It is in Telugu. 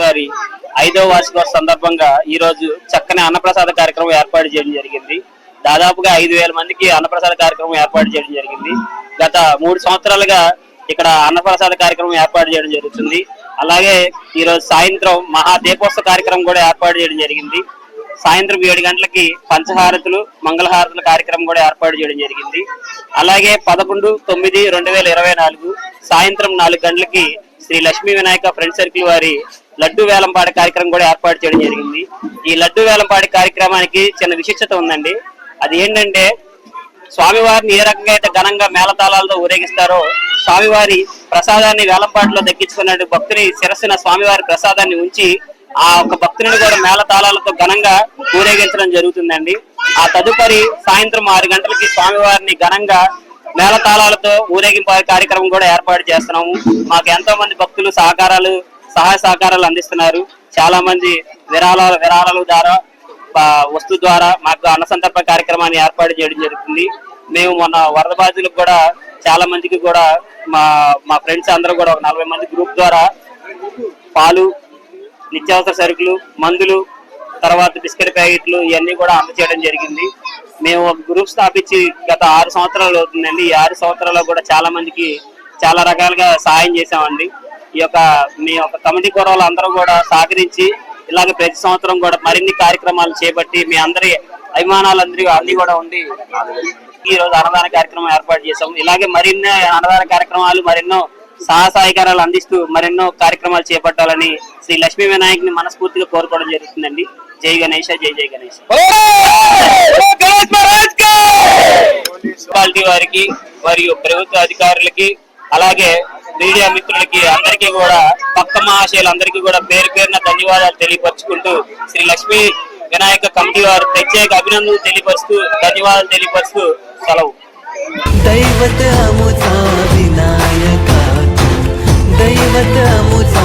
వారి ఐదవ వార్షికోత్సవ సందర్భంగా ఈ రోజు చక్కని అన్నప్రసాద కార్యక్రమం ఏర్పాటు చేయడం జరిగింది. దాదాపుగా ఐదు వేల మందికి అన్నప్రసాద కార్యక్రమం ఏర్పాటు చేయడం జరిగింది. గత మూడు సంవత్సరాలుగా ఇక్కడ అన్నప్రసాద కార్యక్రమం ఏర్పాటు చేయడం జరుగుతుంది. అలాగే ఈ రోజు సాయంత్రం మహాదీపోత్సవ కార్యక్రమం కూడా ఏర్పాటు చేయడం జరిగింది. సాయంత్రం ఏడు గంటలకి పంచహారతులు మంగళహారతుల కార్యక్రమం కూడా ఏర్పాటు చేయడం జరిగింది. అలాగే పదకొండు తొమ్మిది రెండు వేల ఇరవై నాలుగు సాయంత్రం నాలుగు గంటలకి శ్రీ లక్ష్మీ వినాయక ఫ్రెండ్ సర్కిల్ వారి లడ్డు వేలంపాట కార్యక్రమం కూడా ఏర్పాటు చేయడం జరిగింది. ఈ లడ్డు వేలంపాట కార్యక్రమానికి చిన్న విశిష్టత ఉందండి. అది ఏంటంటే స్వామివారిని ఏ రకంగా అయితే ఘనంగా మేళతాళాలతో ఊరేగిస్తారో స్వామివారి ప్రసాదాన్ని వేలంపాట్లో దక్కించుకున్న భక్తుని శిరస్సున స్వామివారి ప్రసాదాన్ని ఉంచి ఆ ఒక భక్తుని కూడా మేళతాళాలతో ఘనంగా ఊరేగించడం జరుగుతుందండి. ఆ తదుపరి సాయంత్రం ఆరు గంటలకి స్వామివారిని ఘనంగా మేళతాళాలతో ఊరేగింపు కార్యక్రమం కూడా ఏర్పాటు చేస్తున్నాము. మాకు ఎంతో మంది భక్తులు సహకారాలు సహాయ సహకారాలు అందిస్తున్నారు. చాలా మంది విరాళాల విరాళాల ద్వారా వస్తు ద్వారా మాకు అన్నసంతర్పణ కార్యక్రమాన్ని ఏర్పాటు చేయడం జరుగుతుంది. మేము మొన్న వరద బాధితులకు కూడా చాలా మందికి కూడా మా మా ఫ్రెండ్స్ అందరూ కూడా ఒక నలభై మంది గ్రూప్ ద్వారా పాలు నిత్యావసర సరుకులు మందులు తర్వాత బిస్కెట్ ప్యాకెట్లు ఇవన్నీ కూడా అందజేయడం జరిగింది. మేము ఒక గ్రూప్ స్థాపించి గత ఆరు సంవత్సరాలు అవుతుందండి. ఈ ఆరు సంవత్సరాల్లో కూడా చాలా మందికి చాలా రకాలుగా సహాయం చేసామండి ఈ యొక్క మీ యొక్క కమిటీ కూరలు అందరూ కూడా సహకరించి ఇలాగ ప్రతి సంవత్సరం కూడా మరిన్ని కార్యక్రమాలు చేపట్టి మీ అందరి అభిమానాలందరూ అన్ని కూడా ఉండి ఈ రోజు అన్నదాన కార్యక్రమం ఏర్పాటు చేసాం ఇలాగే మరిన్ని అన్నదాన కార్యక్రమాలు మరెన్నో సహాయ అందిస్తూ మరెన్నో కార్యక్రమాలు చేపట్టాలని శ్రీ లక్ష్మీ వినాయక్ని మనస్ఫూర్తిగా కోరుకోవడం జరుగుతుందండి. జై గణేష జై జై గణేష్. మున్సిపాలిటీ వారికి మరియు ప్రభుత్వ అధికారులకి అలాగే మీడియా మిత్రులకి అందరికీ కూడా పక్క మహాశయులందరికీ కూడా పేరు పేరున ధన్యవాదాలు తెలియపరుచుకుంటూ శ్రీ లక్ష్మీ వినాయక కమిటీ వారు ప్రత్యేక అభినందనలు తెలియపరుస్తూ ధన్యవాదాలు తెలియపరుస్తూ సెలవు దైవత అముతా వినాయక దైవత అముతా